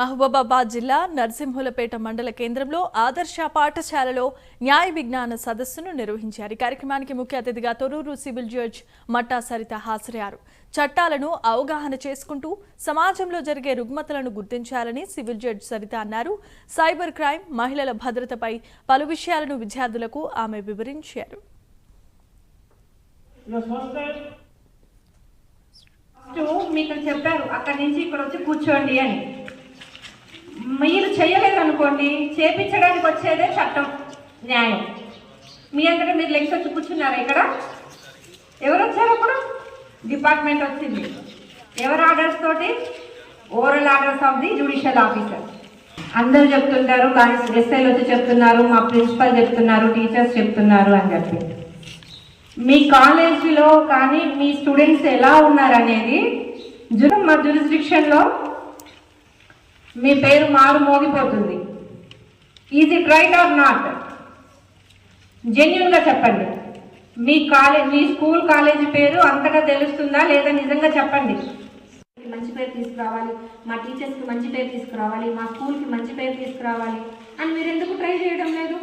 మహబూబాబాద్ జిల్లా నర్సింహులపేట మండల కేంద్రంలో ఆదర్శ పాఠశాలలో న్యాయ విజ్ఞాన సదస్సును నిర్వహించారు. ఈ కార్యక్రమానికి ముఖ్య అతిథిగా తొరూరు సివిల్ జడ్జ్ మట్టా సరిత హాజరయ్యారు. చట్టాలను అవగాహన చేసుకుంటూ సమాజంలో జరిగే రుగ్మతలను గుర్తించాలని సివిల్ జడ్జ్ సరిత అన్నారు. సైబర్ క్రైమ్ మహిళల భద్రతపై పలు విషయాలను విద్యార్థులకు ఆమె వివరించారు. మీకు చెప్పారు అక్కడి నుంచి ఇక్కడ వచ్చి కూర్చోండి అని. మీరు చేయలేదు అనుకోండి చేపించడానికి వచ్చేదే చట్టం న్యాయం. మీ అంతటా మీరు లెక్స్ వచ్చి ఇక్కడ? ఎవరు వచ్చారు అప్పుడు? డిపార్ట్మెంట్ వచ్చింది. ఎవరు ఆర్డర్స్ తోటి? Oral orders of the judicial officer. అందరూ చెప్తుంటారు కానీ ఎస్ఐలు వచ్చి చెప్తున్నారు మా ప్రిన్సిపల్ చెప్తున్నారు టీచర్స్ చెప్తున్నారు అని చెప్పి. మీ కాలేజీలో కానీ మీ స్టూడెంట్స్ ఎలా ఉన్నారనేది జు- మా జ్యూరిస్డిక్షన్లో మీ పేరు మారు మోగిపోతుంది. Is it right or not జెన్యున్గా చెప్పండి. మీ కాలేజ్ మీ స్కూల్ కాలేజీ పేరు అంతగా తెలుస్తుందా లేదా నిజంగా చెప్పండి. మంచి పేరు తీసుకురావాలి మా టీచర్స్కి మంచి పేరు తీసుకురావాలి మా స్కూల్కి మంచి పేరు తీసుకురావాలి అని మీరు ఎందుకు ట్రై చేయడం లేదు?